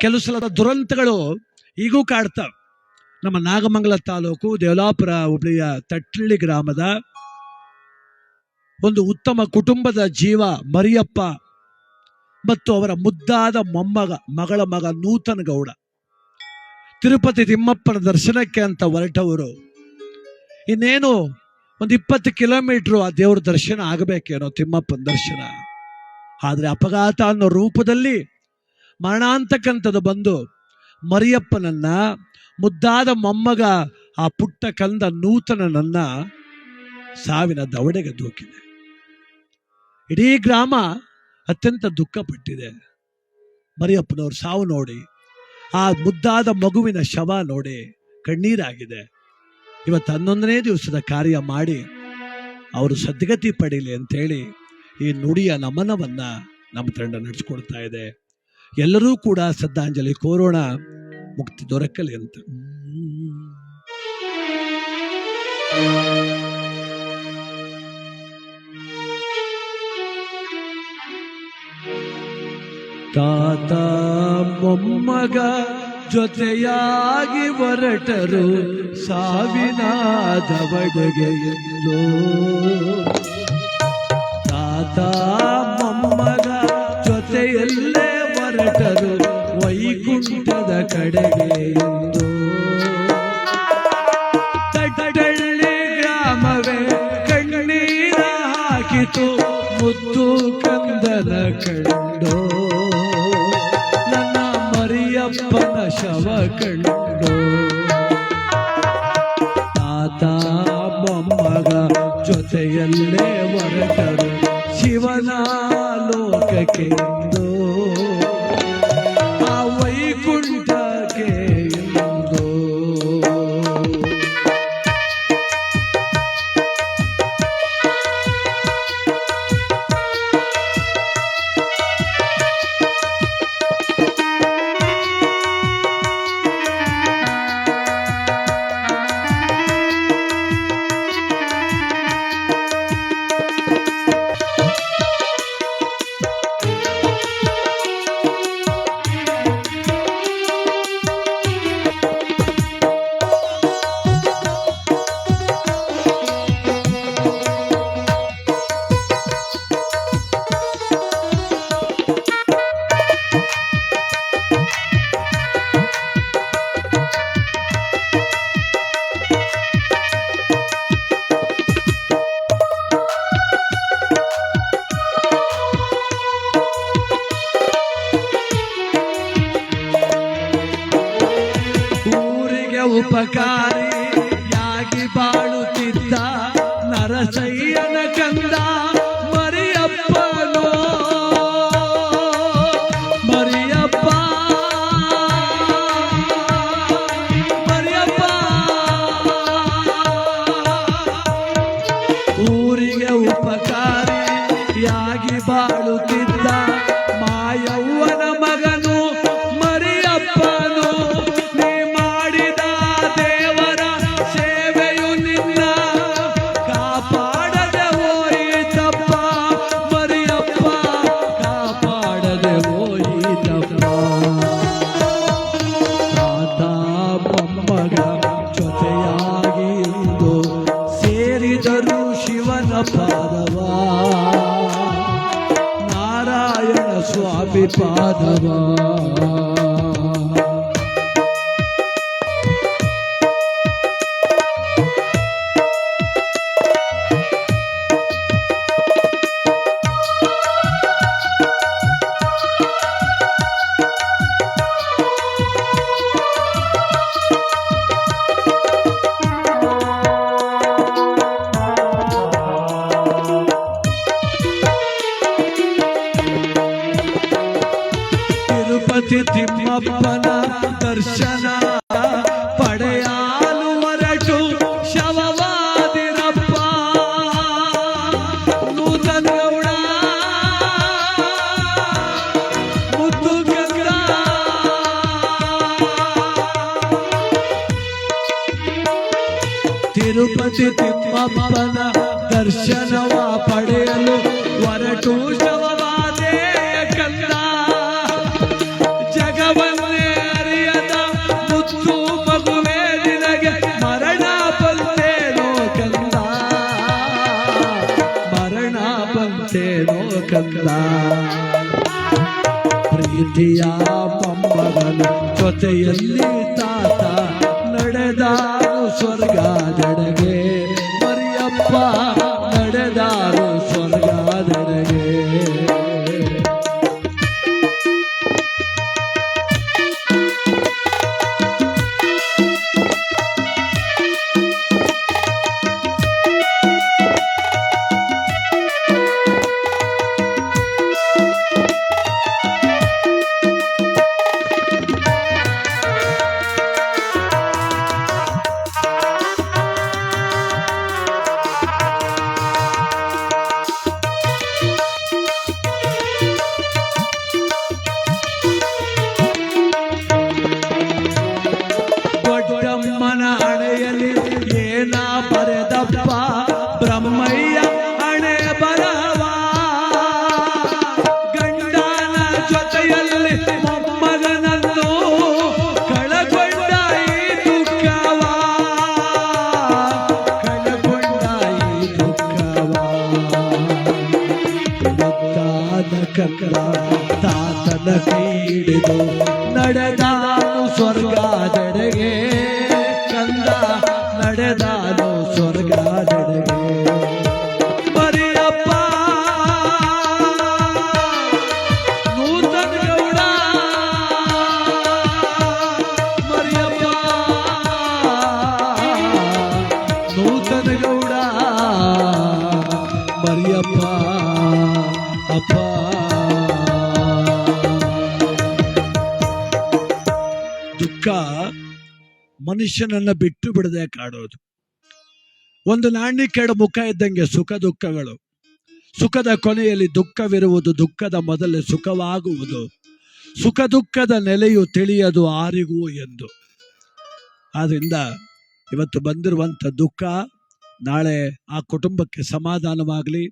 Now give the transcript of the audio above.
ಕೆಲವು ಸಲ ದುರಂತಗಳು ಈಗೂ ಕಾಡ್ತಾವೆ. ನಮ್ಮ ನಾಗಮಂಗಲ ತಾಲೂಕು ದೇವಲಾಪುರ ಹುಬ್ಳಿಯ ತಟ್ಟಳ್ಳಿ ಗ್ರಾಮದ ಒಂದು ಉತ್ತಮ ಕುಟುಂಬದ ಜೀವ ಮರಿಯಪ್ಪ ಮತ್ತು ಅವರ ಮುದ್ದಾದ ಮೊಮ್ಮಗ, ಮಗಳ ಮಗ ನೂತನ ಗೌಡ. ತಿರುಪತಿ ತಿಮ್ಮಪ್ಪನ ದರ್ಶನಕ್ಕೆ ಅಂತ ಹೊರಟವರು. ಇನ್ನೇನು ಒಂದು ಇಪ್ಪತ್ತು ಕಿಲೋಮೀಟ್ರು ಆ ದೇವ್ರ ದರ್ಶನ ಆಗಬೇಕೇನೋ ತಿಮ್ಮಪ್ಪನ ದರ್ಶನ. ಆದರೆ ಅಪಘಾತ ಅನ್ನೋ ರೂಪದಲ್ಲಿ ಮರಣಾಂತಕ್ಕಂಥದ್ದು ಬಂದು ಮರಿಯಪ್ಪನನ್ನ, ಮುದ್ದಾದ ಮೊಮ್ಮಗ, ಆ ಪುಟ್ಟ ಕಂದ ನೂತನನನ್ನ ಸಾವಿನ ದವಡೆಗೆ ದೂಕಿದೆ. ಇಡೀ ಗ್ರಾಮ ಅತ್ಯಂತ ದುಃಖಪಟ್ಟಿದೆ. ಮರಿಯಪ್ಪನವ್ರ ಸಾವು ನೋಡಿ, ಆ ಮುದ್ದಾದ ಮಗುವಿನ ಶವ ನೋಡಿ ಕಣ್ಣೀರಾಗಿದೆ. ಇವತ್ತು ಹನ್ನೊಂದನೇ ದಿವಸದ ಕಾರ್ಯ ಮಾಡಿ ಅವರು ಸದ್ಗತಿ ಪಡೀಲಿ ಅಂತೇಳಿ ಈ ನುಡಿಯ ನಮನವನ್ನ ನಮ್ಮ ತಂಡ ನಡೆಸ್ಕೊಡ್ತಾ ಇದೆ. ಎಲ್ಲರೂ ಕೂಡ ಶ್ರದ್ಧಾಂಜಲಿ ಕೋರೋಣ ಮುಕ್ತಿ ದೊರಕಲಿ ಅಂತ. ತಾತ ಮೊಮ್ಮಗ ಜೊತೆಯಾಗಿ ಹೊರಟರು ಸಾವಿನ ದವಡೆಗೆ ತಾತ ಹೊರಟರು ವೈಕುಂಠದ ಕಡೆಗೆ ಎಂದು. ತಟ್ಟಳ್ಳಿ ಗ್ರಾಮವೇ ಕಣ್ಣೀರ ಹಾಕಿತು ಮುದ್ದು ಕಂದನ ಕಂಡು. ನನ್ನ ಮರಿಯಪ್ಪನ ಶವ ಕಂಡು. ತಾತ ಮೊಮ್ಮಗ ಜೊತೆಯಲ್ಲೇ ಉಪಕಾರಿಯಾಗಿ ಬಾಳುತ್ತಿದ್ದ ನರಸಯ್ಯನ స్వామి పాదవా. ಪಾದವ ತಿರುಪತಿ ತಿಮ್ಮಪ್ಪನ ದರ್ಶನ ಪಡೆಯಲು ಹೊರಟು ಶವವಾದಿರಪ್ಪ ನೂತನ ಗೌಡ ಮುದ್ದು ಗಂಗ ತಿರುಪತಿ ತಿಮ್ಮಪ್ಪನ ದರ್ಶನವ ಪಡೆಯಲು ಹೊರಟು ಮರ್ತೇನೋ ಕಂದ ಪ್ರೀತಿಯ ಮೊಮ್ಮಗನ ಜೊತೆಯಲ್ಲಿ ತಾತ ನಡೆದಾರು ಸ್ವರ್ಗದೆಡೆಗೆ ಮರಿಯಪ್ಪ ನಡೆದಾರು ಏನ ಬರೆದಪ್ಪ ಬ್ರಹ್ಮಯ್ಯ ಹಣೆ ಬರವ. ಗಂಡನ ಜೊತೆಯಲ್ಲಿ ಮೊಮ್ಮಗನನ್ನು ಕಳಕೊಂಡ ಈ ದುಃಖವ. ಕಳಕೊಂಡ ಈ ದುಃಖವ. ತಾತನ ಕೀಡಿದು ಹಿಡಿದು ನಡೆದಾನು ಸ್ವರ್ಗ ಮರಿಯಪ್ಪ ನೂತನ ಗೌಡ ಮರಿಯಪ್ಪ ನೂತನ ಗೌಡ ಮರಿಯಪ್ಪ ಅಪ್ಪ. ಮನುಷ್ಯನನ್ನ ಬಿಟ್ಟು ಬಿಡದೆ ಕಾಡೋದು. ಒಂದು ನಾಣ್ಯಕೆಡ ಮುಖ ಇದ್ದಂಗೆ ಸುಖ ದುಃಖಗಳು. ಸುಖದ ಕೊನೆಯಲ್ಲಿ ದುಃಖವಿರುವುದು ದುಃಖದ ಮೊದಲೇ ಸುಖವಾಗುವುದು. ಸುಖ ದುಃಖದ ನೆಲೆಯು ತಿಳಿಯದು ಆರಿಗೂ ಎಂದು. ಆದ್ರಿಂದ ಇವತ್ತು ಬಂದಿರುವಂತ ದುಃಖ ನಾಳೆ ಆ ಕುಟುಂಬಕ್ಕೆ ಸಮಾಧಾನವಾಗಲಿ.